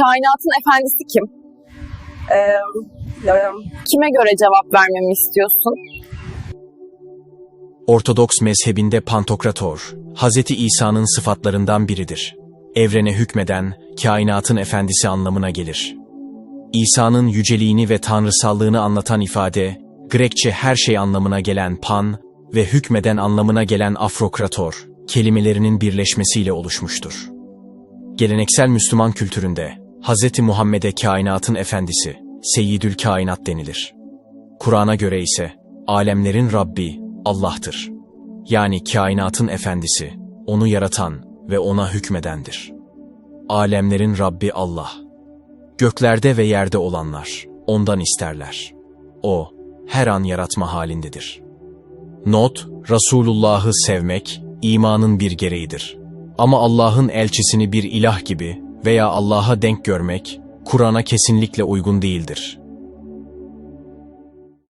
Kainatın efendisi kim? Ee, Kime göre cevap vermemi istiyorsun? Ortodoks mezhebinde Pantokrator, Hz. İsa'nın sıfatlarından biridir. Evrene hükmeden, kainatın efendisi anlamına gelir. İsa'nın yüceliğini ve tanrısallığını anlatan ifade, Grekçe her şey anlamına gelen pan ve hükmeden anlamına gelen afrokrator kelimelerinin birleşmesiyle oluşmuştur. Geleneksel Müslüman kültüründe Hz. Muhammed'e kainatın efendisi, Seyyidül Kainat denilir. Kur'an'a göre ise alemlerin Rabbi Allah'tır. Yani kainatın efendisi, onu yaratan ve ona hükmedendir. Alemlerin Rabbi Allah. Göklerde ve yerde olanlar ondan isterler. O her an yaratma halindedir. Not, Resulullah'ı sevmek imanın bir gereğidir. Ama Allah'ın elçisini bir ilah gibi veya Allah'a denk görmek Kur'an'a kesinlikle uygun değildir.